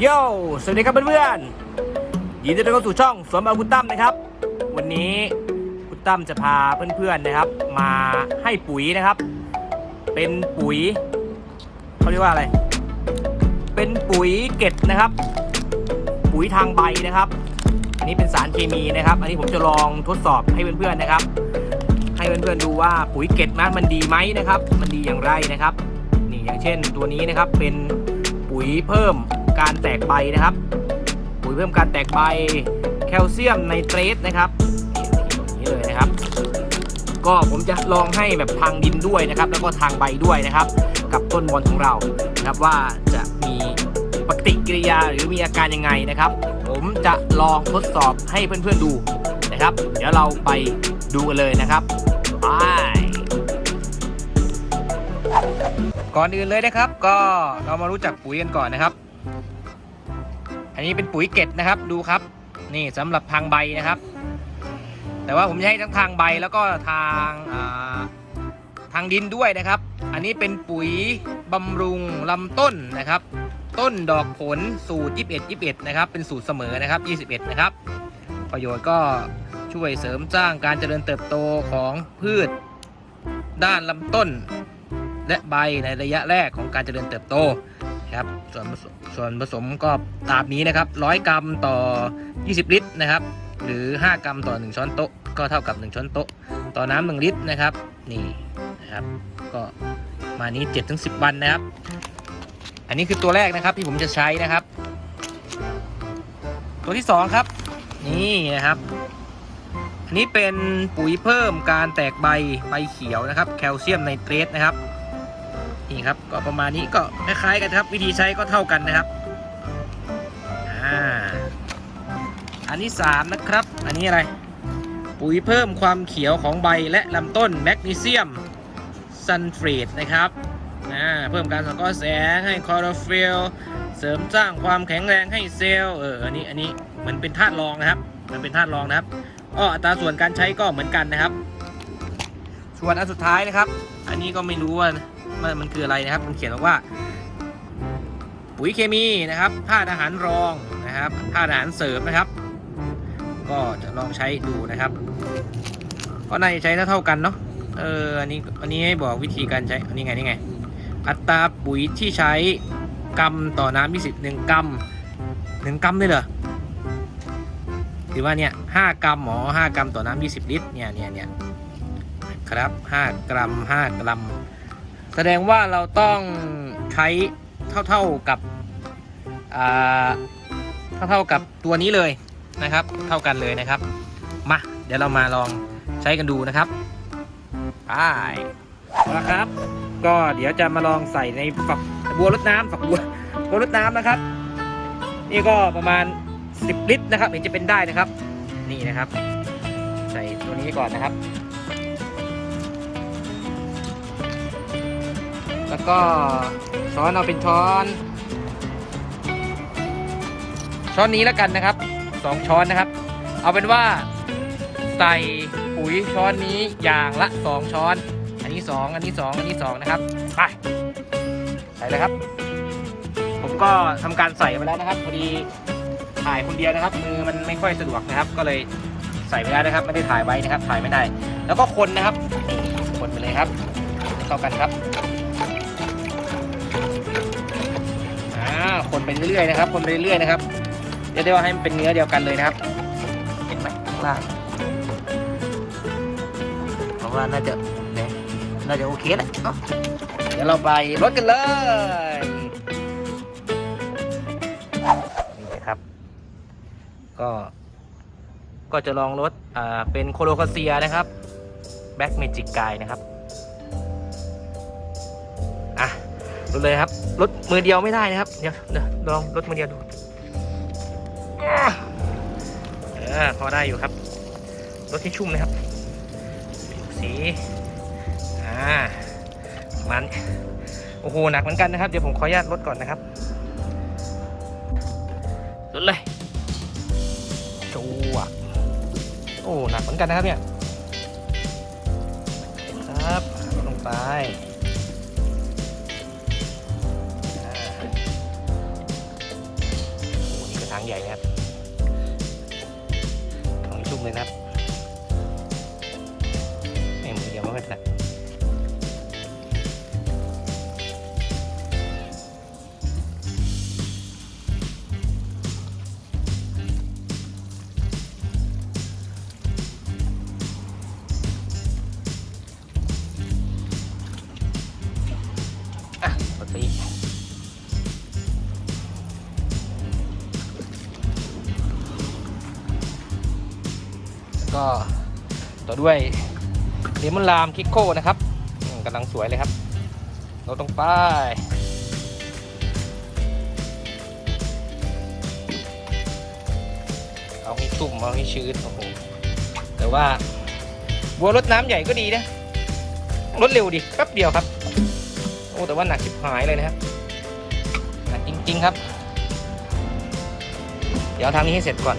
โย่สวัสดีครับเพื่อนๆ ยินดีต้อนรับสู่ช่องสวนบาคุณตั้มนะครับ วันนี้คุณตั้มจะพาเพื่อนๆนะครับ มาให้ปุ๋ยนะครับ เป็นปุ๋ยเขาเรียกว่าอะไร เป็นปุ๋ยเก็ดนะครับ ปุ๋ยทางใบนะครับอันนี้เป็นสารเคมีนะครับ อันนี้ผมจะลองทดสอบให้เพื่อนๆนะครับ ให้เพื่อนๆดูว่าปุ๋ยเก็ดนะมันดีไหมนะครับ มันดีอย่างไรนะครับ นี่อย่างเช่นตัวนี้นะครับเป็นปุ๋ยเพิ่ม การแตกใบนะครับ ปุ๋ยเพิ่มการแตกใบแคลเซียมไนเตรตนะครับนี่อย่างนี้เลยนะครับ ก็ผมจะลองให้แบบทางดินด้วยนะครับ แล้วก็ทางใบด้วยนะครับ กับต้นบอลของเรานะครับว่าจะมีปฏิกิริยาหรือมีอาการยังไงนะครับ ผมจะลองทดสอบให้เพื่อนๆดูนะครับ เดี๋ยวเราไปดูกันเลยนะครับไปก่อนอื่นเลยนะครับ ก็เรามารู้จักปุ๋ยกันก่อนนะครับ อันนี้เป็นปุ๋ยเกล็ดนะครับดูครับ นี่สำหรับทางใบนะครับ แต่ว่าผมจะให้ทั้งทางใบแล้วก็ทางาทางดินด้วยนะครับ อันนี้เป็นปุ๋ยบำรุงลำต้นนะครับ ต้นดอกผลสูตร 21 21 นะครับ เป็นสูตรเสมอนะครับ 21 นะครับ ประโยชน์ก็ช่วยเสริมสร้างการเจริญเติบโตของพืช ด้านลำต้น และใบในระยะแรกของการเจริญเติบโต ครับส่วนผสมส่วนผสมก็ตามนี้นะครับ 100 กรัมต่อ 20 ลิตรนะครับ หรือ 5 กรัมต่อ 1 ช้อนโต๊ะก็เท่ากับ 1 ช้อนโต๊ะ ต่อน้ำ1ลิตรนะครับ นี่นะครับ ก็มานี้ 7-10 วันนะครับ อันนี้คือตัวแรกนะครับที่ผมจะใช้นะครับ ตัวที่ 2 ครับ นี่นะครับอันนี้เป็นปุ๋ยเพิ่มการแตกใบใบเขียวนะครับ แคลเซียมไนเตรตนะครับ นี่ครับก็ประมาณนี้ก็คล้ายๆกันครับ วิธีใช้ก็เท่ากันนะครับอ่าอันที่สามนะครับ อันนี้อะไร ปุ๋ยเพิ่มความเขียวของใบและลำต้นแมกนีเซียมซัลเฟตนะครับอ่าเพิ่มการสังเคราะห์แสงให้คลอโรฟิลเสริมสร้างความแข็งแรงให้เซลล์เอออันนี้อันนี้เหมือนเป็นธาตุรองนะครับมันเป็นธาตุรองนะครับอ้ออัตราส่วนการใช้ก็เหมือนกันนะครับ ส่วนอันสุดท้ายนะครับ อันนี้ก็ไม่รู้ว่า มันมันคืออะไรนะครับ มันเขียนบอกว่า ปุ๋ยเคมีนะครับธาตุอาหารรองนะครับธาตุอาหารเสริมนะครับ ก็จะลองใช้ดูนะครับ ก็น่าจะใช้เท่ากันเนาะเอออันนี้อันนี้ให้บอกวิธีการใช้อันนี้ไงนี่ไง อัตราปุ๋ยที่ใช้กรัมต่อน้ำ20หนึ่งกรัมหนึ่งกรัมเลยเหรอหรือว่าเนี่ยห้ากรัมหมอห้ากรัมต่อน้ำ20ลิตรเนี่ยเนี่ยเนี่ยครับ5กรัม5กรัม แสดงว่าเราต้องใช้เท่าๆกับอ่าเท่าๆกับตัวนี้เลยนะครับ เท่ากันเลยนะครับ มาเดี๋ยวเรามาลองใช้กันดูนะครับไปนะครับ ก็เดี๋ยวจะมาลองใส่ในฝักบัวรดน้ำฝักบัวบัวรดน้ำนะครับ นี่ก็ประมาณ 10 ลิตรนะครับถึงจะเป็นได้นะครับ นี่นะครับ ใส่ตัวนี้ก่อนนะครับ แล้วก็ช้อนเอาเป็นช้อน ช้อนนี้แล้วกันนะครับสองช้อนนะครับ เอาเป็นว่าใส่ปุ๋ยช้อนนี้อย่างละสองช้อน อันนี้สองอันนี้สองอันนี้สองนะครับไปใส่เลยครับ ผมก็ทำการใส่ไปแล้วนะครับพอดีถ่ายคนเดียวนะครับมือมันไม่ค่อยสะดวกนะครับ ก็เลยใส่ไปแล้วนะครับ ไม่ได้ถ่ายไว้นะครับ ถ่ายไม่ได้ แล้วก็คนนะครับคนไปเลยครับเข้ากันครับ คนไปเรื่อยๆนะครับคนไปเรื่อยๆนะครับเรียกได้ว่าให้มันเป็นเนื้อเดียวกันเลยนะครับ เห็นไหมข้างล่างเพราะว่าน่าจะเนี่ยน่าจะโอเคแหละเอ้าเดี๋ยวเราไปรถกันเลยนี่นะครับ ก็ก็จะลองรถอ่าเป็นโคโลคาเซียนะครับแบ็กเมจิกกนะครับะรถเลยครับรถมือเดียวไม่ได้นะครับเดี๋ยวเดี๋ยวลองรถมือเดียวดูเออพอได้อยู่ครับรถที่ชุ่มนะครับสีอ่ามันโอ้โหหนักเหมือนกันนะครับเดี๋ยวผมขออนุญาตรถก่อนนะครับรถเลยจูอะโอ้หนักเหมือนกันนะครับเนี่ยครับลงไปางใหญ่นะครับของชุ่มเลยนะครับไม่มือเดียวไม่ค่อยถนัดอะ ก็ต่อด้วยเลมอนลามคิโก้นะครับกำลังสวยเลยครับเราต้องไปเอาให้ตุ่มเอาให้ชื้นโอ้โหแต่ว่าบัวรถน้ำใหญ่ก็ดีนะรถเร็วดิแป๊บเดียวครับ โอ้แต่ว่าหนักชิบหายเลยนะครับหนักจริง ๆ ครับ เดี๋ยวทำนี้ให้เสร็จก่อน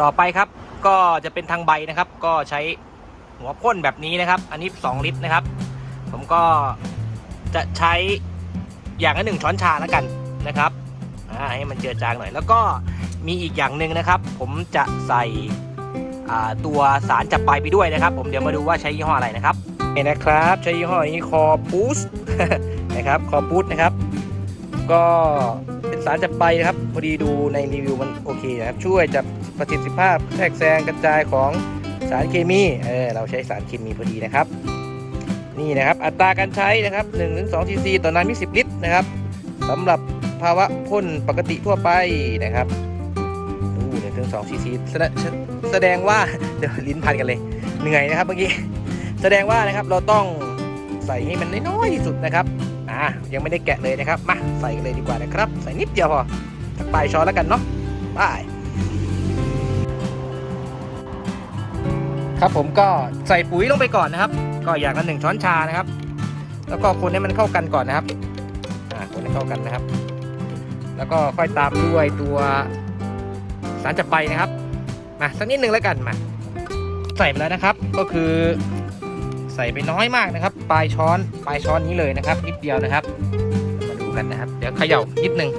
ต่อไปครับก็จะเป็นทางใบนะครับ ก็ใช้หัวพ่นแบบนี้นะครับ อันนี้ 2 ลิตรนะครับ ผมก็จะใช้อย่างละหนึ่งช้อนชาแล้วกันนะครับให้มันเจือจางหน่อย แล้วก็มีอีกอย่างหนึ่งนะครับ ผมจะใส่ตัวสารจับใบไปด้วยนะครับ ผมเดี๋ยวมาดูว่าใช้ยี่ห้ออะไรนะครับนี่นะครับ ใช้ยี่ห้อนี้คอปูสนะครับคอปูสนะครับ ก็เป็นสารจับใบนะครับพอดีดูในรีวิวมันโอเคนะครับ ช่วยจับ ประสิทธิภาพแทรกแซงกระจายของสารเคมีเออเราใช้สารเคมีพอดีนะครับ นี่นะครับอัตราการใช้นะครับ1-2ซีซีต่อน้ำ20 ลิตรนะครับสำหรับภาวะพ่นปกติทั่วไปนะครับดูหนึ่งถึงสองซีซีแสดงแสดงว่าเดี๋ยวลิ้นพันกันเลย เหนื่อยนะครับเมื่อกี้แสดงว่านะครับเราต้องใส่ให้มันน้อยที่สุดนะครับอ่ายังไม่ได้แกะเลยนะครับมาใส่กันเลยดีกว่านะครับ ใส่นิดเดียวพอสักปลายช้อนแล้วกันเนาะไป ครับผมก็ใส่ปุ๋ยลงไปก่อนนะครับ ก็อย่างละหนึ่งช้อนชานะครับ แล้วก็คนให้มันเข้ากันก่อนนะครับอ่าคนให้เข้ากันนะครับ แล้วก็ค่อยตามด้วยตัวสารจับใบนะครับมาสักนิดหนึ่งแล้วกันมาใส่ไปแล้วนะครับ ก็คือใส่ไปน้อยมากนะครับ ปลายช้อนปลายช้อนนี้เลยนะครับ นิดเดียวนะครับ มาดูกันนะครับ เดี๋ยวเขย่านิดนึง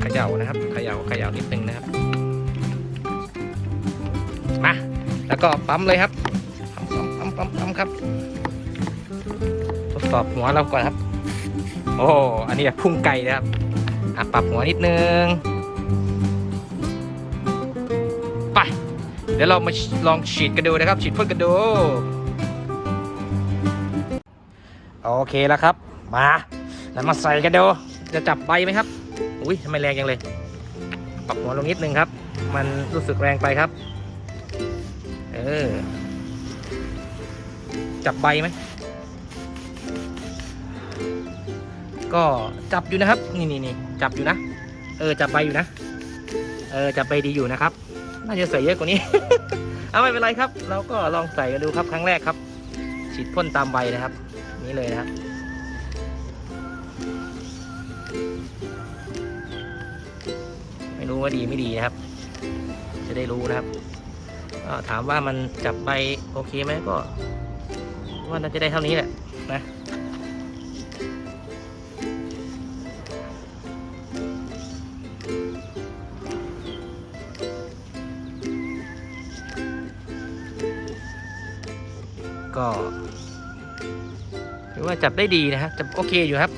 เขย่านะครับเขย่าเขย่านิดนึงนะครับมา แล้วก็ปั๊มเลยครับปั๊มปั๊มปั๊มปั๊มครับทดสอบหัวเราก่อนครับ โอ้อันนี้แบบพุ่งไกลนะครับอะปรับหัวนิดนึงไปเดี๋ยวเรามาลองฉีดกันดูนะครับฉีดพ่นกันดูโอเคแล้วครับ มาแล้วมาใส่กันดูจะจับใบไหมครับอุ้ยทำไมแรงยังเลย ปรับหัวลงนิดนึงครับ มันรู้สึกแรงไปครับ อ จับใบไหม ก็จับอยู่นะครับ นี่นี่นี่จับอยู่นะ เออ จับใบอยู่นะ เออ จับใบดีอยู่นะครับ น่าจะใส่เยอะกว่านี้ เอาไม่เป็นไรครับ เราก็ลองใส่กันดูครับครั้งแรกครับ ฉีดพ่นตามใบนะครับ นี้เลยนะครับไม่รู้ว่าดีไม่ดีนะครับ จะได้รู้นะครับ ถามว่ามันจับใบโอเคไหมก็ ว่าน่าจะได้เท่านี้แหละนะก็ถือว่าจับได้ดีนะฮะจับโอเคอยู่ครับ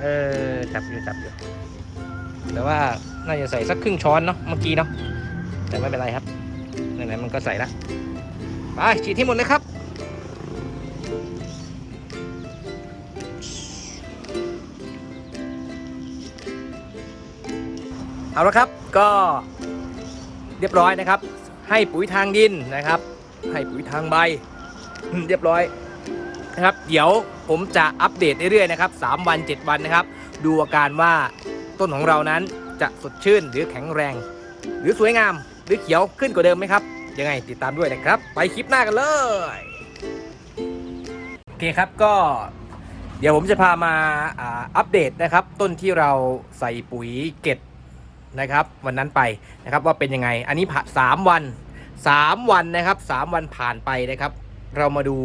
เออ จับอยู่จับอยู่ แต่ว่าน่าจะใส่สักครึ่งช้อนเนาะเมื่อกี้เนาะ แต่ไม่เป็นไรครับไหนๆมันก็ใส่ละไปฉีดที่หมดเลยครับเอาละครับก็เรียบร้อยนะครับ ให้ปุ๋ยทางดินนะครับ ให้ปุ๋ยทางใบ เรียบร้อยนะครับ เดี๋ยวผมจะอัปเดตเรื่อยๆนะครับ3วัน 7 วันนะครับ ดูอาการว่าต้นของเรานั้นจะสดชื่นหรือแข็งแรง หรือสวยงาม หรือเขียวขึ้นกว่าเดิมไหมครับ ยังไงติดตามด้วยนะครับ ไปคลิปหน้ากันเลยโอเคครับก็เดี๋ยวผมจะพามาอัปเดตนะครับ ต้นที่เราใส่ปุ๋ยเก็ดนะครับ วันนั้นไปนะครับว่าเป็นยังไง อันนี้ผ่านสามวันสามวันนะครับสามวันผ่านไปนะครับ เรามาดู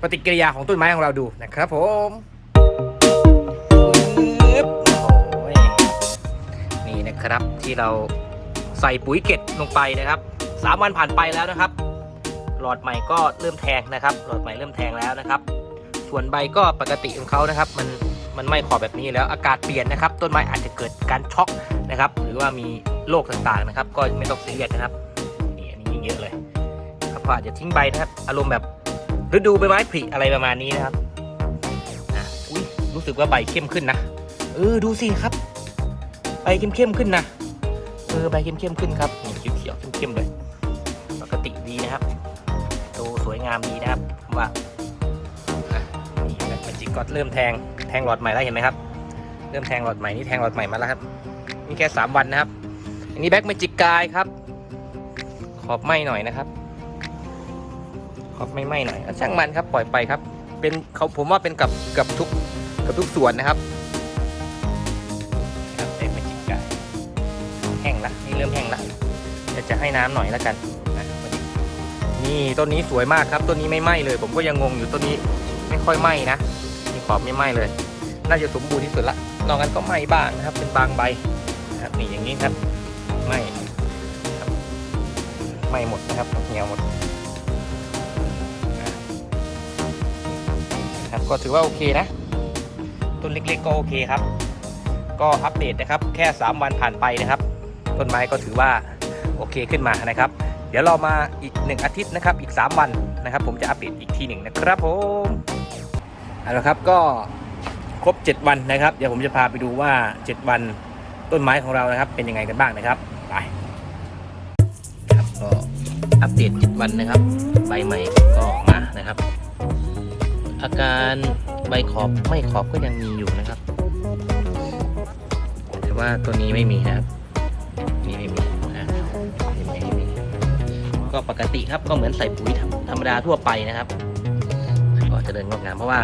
ปฏิกิริยาของต้นไม้ของเราดูนะครับผมนี่นะครับที่เรา ใส่ปุ๋ยเก็ดลงไปนะครับสามวันผ่านไปแล้วนะครับ หลอดใหม่ก็เริ่มแทงนะครับ หลอดใหม่เริ่มแทงแล้วนะครับ ส่วนใบก็ปกติของเขานะครับ มันมันไม่ขอบแบบนี้แล้วอากาศเปลี่ยนนะครับ ต้นไม้อาจจะเกิดการช็อกนะครับ หรือว่ามีโรคต่างๆนะครับ ก็ไม่ต้องซีเรียสนะครับนี่อันนี้ยิ่งเยอะเลยครับก็อาจจะทิ้งใบนะครับ อารมณ์แบบฤดูใบไม้ผลิอะไรประมาณนี้นะครับอะอุ้ยรู้สึกว่าใบเข้มขึ้นนะเออดูสิครับใบเข้มๆขึ้นนะ เออใบเข้มๆขึ้นครับนี่เขียวๆเข้มๆเลยปกติดีนะครับดูสวยงามดีนะครับว่านี่แบ็คแมจิกก็เริ่มแทงแทงหลอดใหม่แล้วเห็นไหมครับ เริ่มแทงหลอดใหม่นี่แทงหลอดใหม่มาแล้วครับนี่แค่สามวันนะครับ อันนี้แบ็คแมจิกกายครับ ขอบไหมหน่อยนะครับ ขอบไม่ไหมหน่อยอะช่างมันครับปล่อยไปครับ เป็นเขาผมว่าเป็นกับกับทุกกับทุกส่วนนะครับ เริ่มแห้งละเดี๋ยวจะให้น้ำหน่อยแล้วกันนะนี่ต้นนี้สวยมากครับต้นนี้ไม่ไหมเลย ผมก็ยังงงอยู่ต้นนี้ไม่ค่อยไหมนะมีขอบไม่ไหมเลย น่าจะสมบูรณ์ที่สุดละนอกนั้นก็ไหม้บ้างนะครับ เป็นบางใบนะครับนี่อย่างนี้ครับไหม้ครับไหม้หมดนะครับเหี่ยวหมดนะครับก็ถือว่าโอเคนะต้นเล็กๆก็โอเคครับ ก็อัปเดตนะครับ แค่ 3 วันผ่านไปนะครับ ต้นไม้ก็ถือว่าโอเคขึ้นมานะครับ เดี๋ยวเรามาอีก 1 อาทิตย์นะครับ อีก 3 วันนะครับ ผมจะอัปเดตอีกทีหนึ่งนะครับผมเอาละครับก็ครบ 7 วันนะครับ เดี๋ยวผมจะพาไปดูว่า 7 วันต้นไม้ของเรานะครับ เป็นยังไงกันบ้างนะครับไปครับก็อัปเดต 7 วันนะครับ ใบใหม่ก็ออกมานะครับ อาการใบขอบไม่ขอบก็ยังมีอยู่นะครับแต่ว่าตัวนี้ไม่มีนะครับ ก็ปกติครับก็เหมือนใส่ปุ๋ยธรรมดาทั่วไปนะครับ ก็จะเดินงอกงามเพราะว่า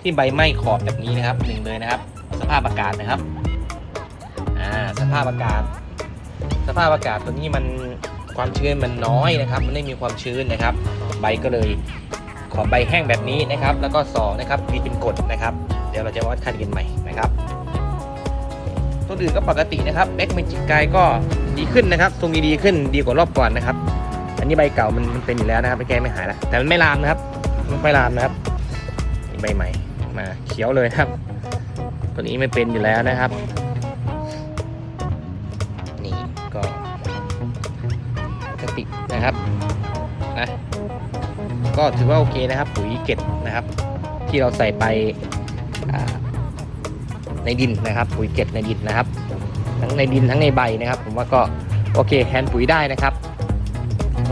ที่ใบไม้ขอบแบบนี้นะครับหนึ่งเลยนะครับ สภาพอากาศนะครับอ่าสภาพอากาศ สภาพอากาศตัวนี้มันความชื้นมันน้อยนะครับ มันไม่มีความชื้นนะครับ ใบก็เลยขอบใบแห้งแบบนี้นะครับ แล้วก็สองนะครับมีเป็นกรดนะครับ เดี๋ยวเราจะวัดคันกันใหม่นะครับ ต้นอื่นก็ปกตินะครับแบ็กเมจิกกายก็ดีขึ้นนะครับทรงดีดีขึ้นดีกว่ารอบก่อนนะครับ อันนี้ใบเก่ามันมันเป็นอยู่แล้วนะครับไปแก้ไม่หายแล้วแต่มันไม่ลามนะครับมันไม่ลามนะครับนี่ใบใหม่มาเขียวเลยครับ ตัวนี้ไม่เป็นอยู่แล้วนะครับ นี่ก็กติกนะครับนะก็ถือว่าโอเคนะครับปุ๋ยเก็ดนะครับ ที่เราใส่ไปอ่า ในดินนะครับ ปุ๋ยเก็ดในดินนะครับ ทั้งในดินทั้งในใบนะครับ ผมว่าก็โอเคแทนปุ๋ยได้นะครับ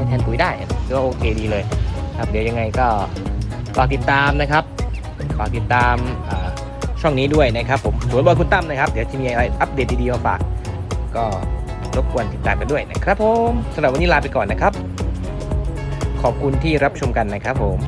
แทนปุ๋ยได้ถือว่าโอเคดีเลยครับเดี๋ยวยังไงก็ฝากติดตามนะครับฝากติดตามช่องนี้ด้วยนะครับ ผมสวนบอลคุณตั้มนะครับ เดี๋ยวจะมีอะไรอัปเดตดีๆมาฝาก ก็รบกวนติดตามกันด้วยนะครับผมสำหรับวันนี้ลาไปก่อนนะครับ ขอบคุณที่รับชมกันนะครับผม